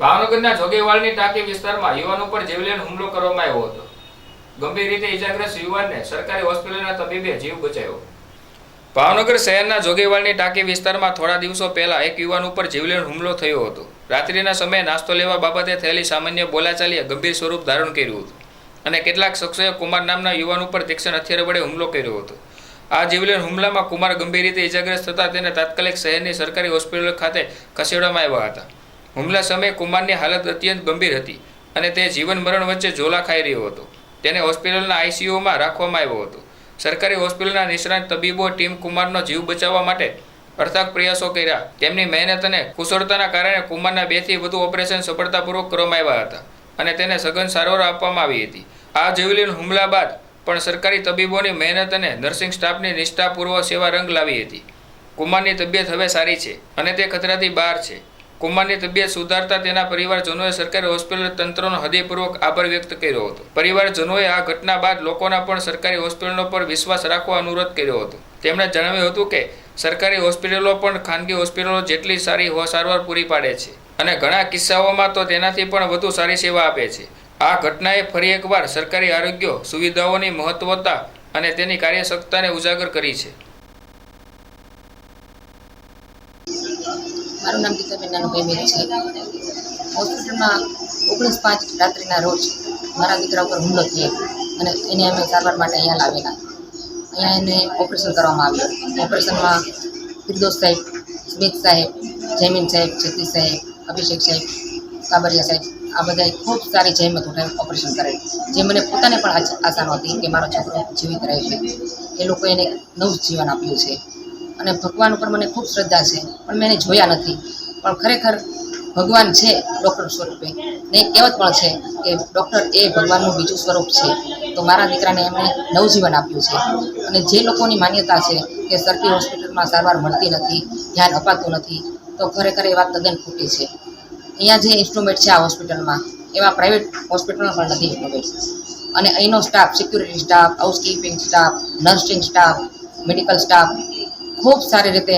ભાવનગરના જોગેવાળની ટાંકી વિસ્તારમાં યુવાન ઉપર જીવલેણ હુમલો કરવામાં આવ્યો હતો. ગંભીર રીતે ઇજાગ્રસ્ત યુવાનને સરકારી હોસ્પિટલના તબીબે જીવ બચાવ્યો. ભાવનગર શહેરના જોગેવાળની ટાંકી વિસ્તારમાં થોડા દિવસો પહેલા એક યુવાન ઉપર જીવલેણ હુમલો થયો હતો. રાત્રિના સમયે નાસ્તો લેવા બાબતે થયેલી સામાન્ય બોલાચાલીએ ગંભીર સ્વરૂપ ધારણ કર્યું હતું અને કેટલાક શખ્સોએ કુમાર નામના યુવાન ઉપર તીક્ષણ હથિયાર વડે હુમલો કર્યો હતો. આ જીવલેણ હુમલામાં કુમાર ગંભીર રીતે ઇજાગ્રસ્ત થતા તેને તાત્કાલિક શહેરની સરકારી હોસ્પિટલ ખાતે ખસેડવામાં આવ્યા હતા. હુમલા સમયે કુમારની હાલત અત્યંત ગંભીર હતી અને તે જીવન મરણ વચ્ચે ઝોલા ખાઈ રહ્યો હતો. તેને હોસ્પિટલના આઈસીયુમાં રાખવામાં આવ્યો હતો. સરકારી હોસ્પિટલના નિષ્ણાત તબીબો ટીમ કુમારનો જીવ બચાવવા માટે અર્થક પ્રયાસો કર્યા. તેમની મહેનત અને કુશળતાના કારણે કુમારના બેથી વધુ ઓપરેશન સફળતાપૂર્વક કરવામાં આવ્યા હતા અને તેને સઘન સારવાર આપવામાં આવી હતી. આ જીવલીન હુમલા બાદ પણ સરકારી તબીબોની મહેનત અને નર્સિંગ સ્ટાફની નિષ્ઠાપૂર્વક સેવા રંગ લાવી હતી. કુમારની તબિયત હવે સારી છે અને તે ખતરાથી બહાર છે. કુમારની તબિયત સુધારતા તેના પરિવારજનોએ સરકારી હોસ્પિટલ તંત્રનો હૃદયપૂર્વક આભાર વ્યક્ત કર્યો હતો. પરિવારજનોએ આ ઘટના બાદ લોકોના પણ સરકારી હોસ્પિટલો પર વિશ્વાસ રાખવા અનુરોધ કર્યો હતો. તેમણે જણાવ્યું હતું કે, સરકારી હોસ્પિટલો પણ ખાનગી હોસ્પિટલો જેટલી સારી સારવાર પૂરી પાડે છે અને ઘણા કિસ્સાઓમાં તો તેનાથી પણ વધુ સારી સેવા આપે છે. આ ઘટનાએ ફરી એકવાર સરકારી આરોગ્ય સુવિધાઓની મહત્વતા અને તેની કાર્યક્ષમતાને ઉજાગર કરી છે. મારું નામ ગીતાબેન નાનુભાઈ મેર છે. હોસ્પિટલમાં ઓગણીસ પાંચ રાત્રિના રોજ મારા દીકરા ઉપર હુમલો થયો અને એને અમે સારવાર માટે અહીંયા લાવેલા. અહીંયા એને ઓપરેશન કરવામાં આવ્યું. ઓપરેશનમાં ફિરદોસ સાહેબ, સ્મિત સાહેબ જૈમિન સાહેબ જગદીશ સાહેબ, અભિષેક સાહેબ કાબરિયા સાહેબ, આ બધાએ ખૂબ સારી જહેમત ઉઠાવી ઓપરેશન કરેલ. જે મને પોતાને પણ આશા નહોતી કે મારો છોકરો જીવિત રહે છે. એ લોકોએ એને નવું જીવન આપ્યું છે. અને ભગવાન ઉપર મને ખૂબ શ્રદ્ધા છે. પણ મેં એને જોયા નથી. પણ ખરેખર ભગવાન છે ડૉક્ટર સ્વરૂપે. ને કહેવત પણ છે કે ડૉક્ટર એ ભગવાનનું બીજું સ્વરૂપ છે. તો મારા દીકરાને એમણે નવજીવન આપ્યું છે. અને જે લોકોની માન્યતા છે કે સરકારી હોસ્પિટલમાં સારવાર મળતી નથી, ધ્યાન અપાતું નથી, તો ખરેખર એ વાત તદ્દન ખોટી છે. અહીંયા જે ઇન્સ્ટ્રુમેન્ટ છે આ હોસ્પિટલમાં, એવા પ્રાઇવેટ હોસ્પિટલમાં પણ નથી ઇન્સ્ટ્રુમેન્ટ અને અહીંનો staff, security staff, housekeeping staff, nursing staff, medical staff ખૂબ સારી રીતે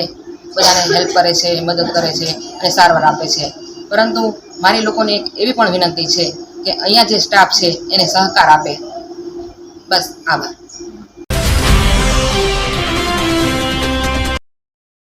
બધાને હેલ્પ કરે છે, મદદ કરે છે અને સારવાર આપે છે. પરંતુ મારી લોકોને એક એવી પણ વિનંતી છે કે અહીંયા જે સ્ટાફ છે, એને સહકાર આપે. બસ, આભાર.